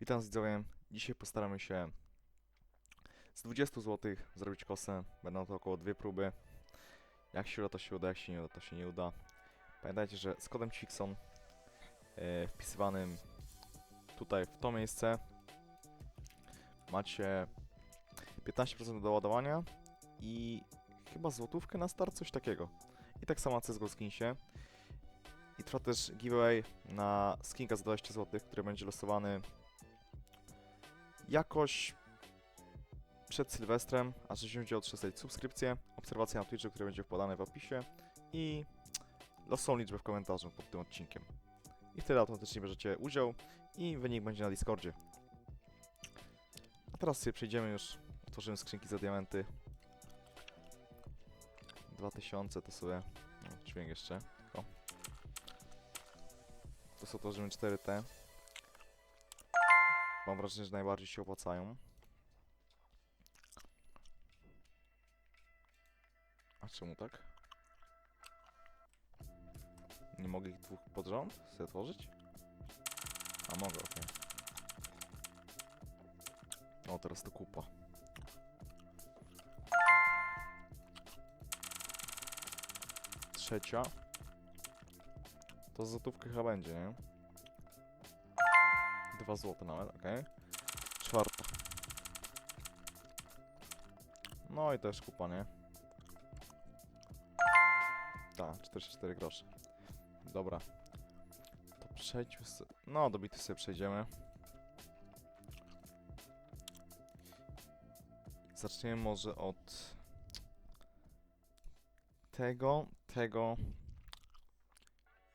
Witam z widzowie. Dzisiaj postaramy się z 20 zł zrobić kosę. Będą to około dwie próby. Jak się uda, to się uda, jak się nie uda, to się nie uda. Pamiętajcie, że z kodem Chixon e, wpisywanym tutaj w to miejsce macie 15% do ładowania i chyba złotówkę na start, coś takiego. I tak samo CSGO Skinsie. I trwa też giveaway na skinka za 20 zł, który będzie losowany jakoś przed Sylwestrem, a że wziąć od zostawić subskrypcję, obserwację na Twitchu, które będzie podane w opisie i losową liczbę w komentarzu pod tym odcinkiem. I wtedy automatycznie bierzecie udział i wynik będzie na Discordzie. A teraz sobie przejdziemy już, otworzymy skrzynki za diamenty. 2000 to sobie, no, dźwięk jeszcze. To sobie otworzymy 4T. Mam wrażenie, że najbardziej się opłacają. A czemu tak? Nie mogę ich dwóch pod rząd sobie otworzyć? A mogę, okej. O, teraz to kupa. Trzecia. To złotówkę chyba będzie, nie? Dwa złote nawet, okej. Czwarta. No i też kupa, nie? Tak, 44 grosze. Dobra. To przejdźmy sobie... No, do bity sobie przejdziemy. Zaczniemy może od... Tego, tego...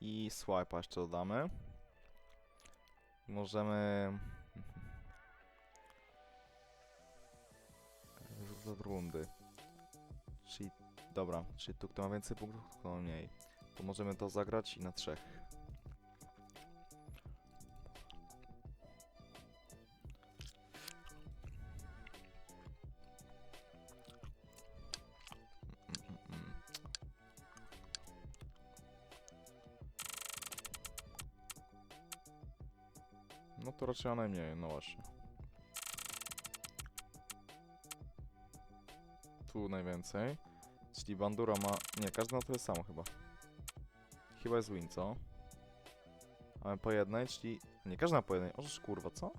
I swipe'a jeszcze dodamy. Możemy... Rzut od rundy. Czyli... Dobra, czyli tu kto ma więcej punktów, kto ma mniej. To możemy to zagrać i na trzech. To raczej najmniej, no właśnie. Tu najwięcej. Czyli Bandura ma... Nie, każdy ma tyle samo chyba. Chyba jest win, co? Mamy po jednej, czyli... Nie, każdy ma po jednej. Ożeż kurwa, co?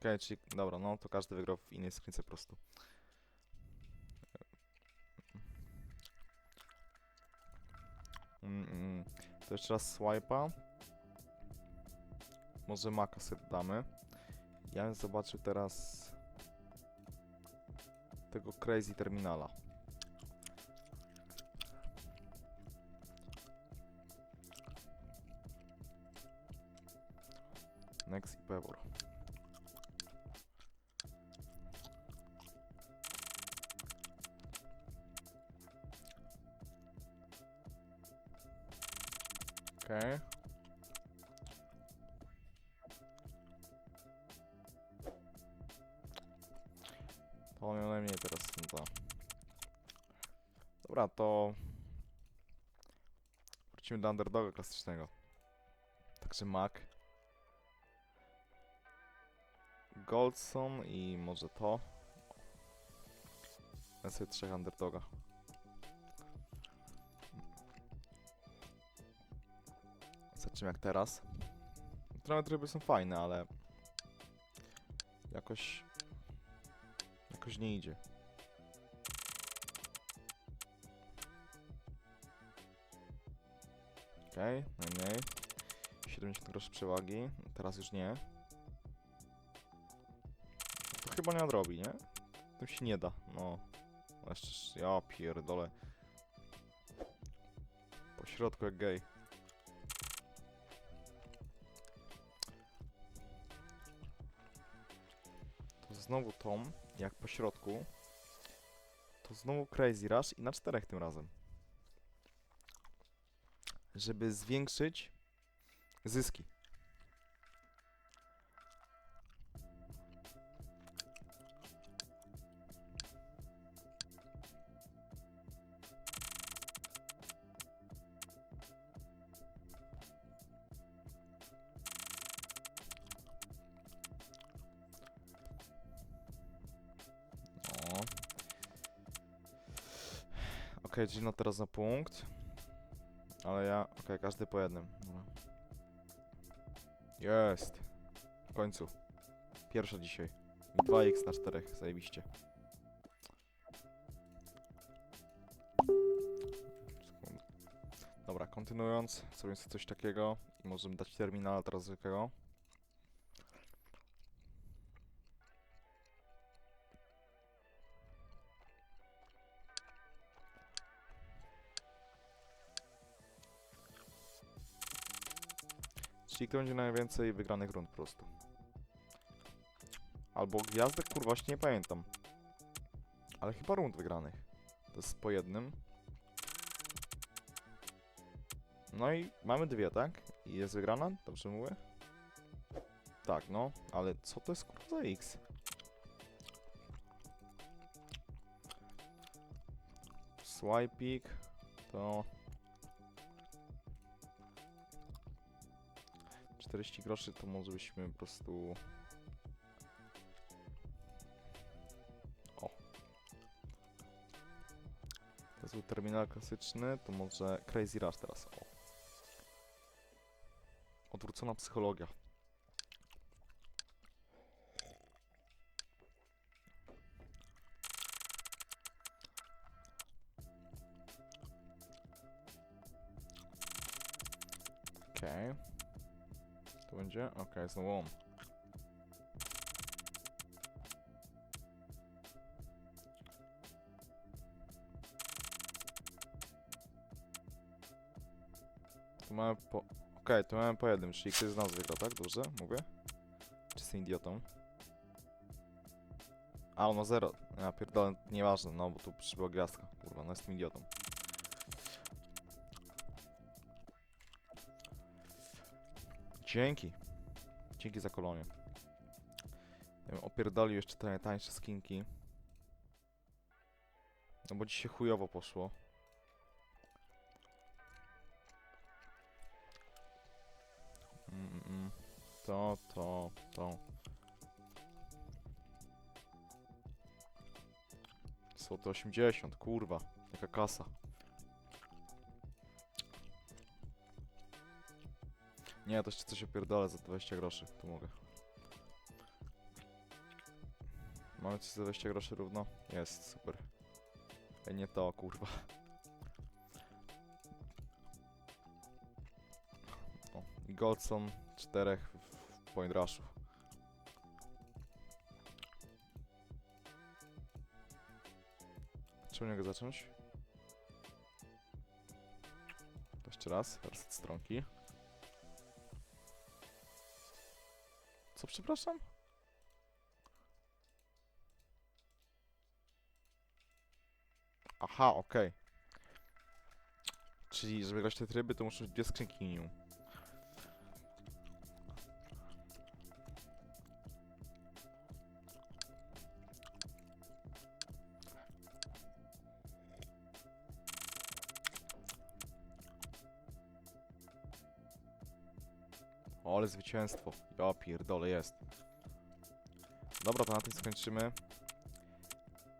Okej, czyli... Dobra, no to każdy wygrał w innej skrzynce po prostu. Mm, mm. To jeszcze raz swipe'a. Może maka sobie damy. Ja bym zobaczył teraz tego crazy terminala. Next i Pebor. Okej. To on miał najmniej teraz, no to. Dobra, to... Wrócimy do underdoga klasycznego. Także Mac. Goldson i może to. Ja sobie trzech underdoga. Zobaczymy jak teraz. Trochę tryby są fajne, ale... Jakoś... Jakoś nie idzie. Okej, okay, najmniej. 70 groszy przewagi. Teraz już nie. To chyba nie odrobi, nie? Tym się nie da, no. Jeszcze, ja pierdolę. Po środku jak gej. Znowu Tom, jak po środku. To znowu Crazy Rush i na czterech tym razem. Żeby zwiększyć zyski. Okej, Gino teraz na punkt. Ale ja... Okej, każdy po jednym. Jest. W końcu. Pierwsza dzisiaj. I 2x na 4, zajebiście. Dobra, kontynuując, zrobię sobie coś takiego i możemy dać terminala teraz zwykłego. Kto będzie najwięcej wygranych rund po prostu. Albo gwiazdek, kurwa, właśnie nie pamiętam. Ale chyba rund wygranych. To jest po jednym. No i mamy dwie, tak? I jest wygrana? Dobrze mówię? Tak, no. Ale co to jest kurwa za X? Swipik to... 40 groszy to może byśmy po prostu... O. To był terminal klasyczny, to może Crazy Rush teraz. O. Odwrócona psychologia. To będzie? Okej, znowu on. Tu mamy po... Okej, tu mamy po jednym, czyli ktoś z nas wygra, tak? Dobrze? Mówię? Czy jestem idiotą? A, on ma zero. Ja pierdolę, nieważne, no bo tu przybyła gwiazdka. Kurwa, no jestem idiotą. Dzięki. Dzięki za kolonię. Ja opierdolił jeszcze te tańsze skinki. No bo dzisiaj chujowo poszło. Mm, mm. To, to, to. Są to 80, kurwa. Jaka kasa. Nie, to jeszcze coś opierdolę za 20 groszy. Tu mogę. Mamy coś za 20 groszy równo? Jest, super. Ej, nie to, kurwa. O, i Goldson czterech w, w Point Rushu. Czemu nie mogę zacząć? To Jeszcze raz, werset stronki. Co, przepraszam? Aha, okej. Czyli, żeby grać te tryby, to muszą być dwie skrzynki. O, ale zwycięstwo. Ja pierdolę, jest. Dobra, to na tym skończymy.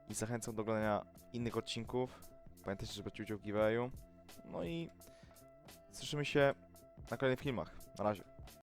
I zachęcam do oglądania innych odcinków. Pamiętajcie, żeby brać udział w giveawayu. No i słyszymy się na kolejnych filmach. Na razie.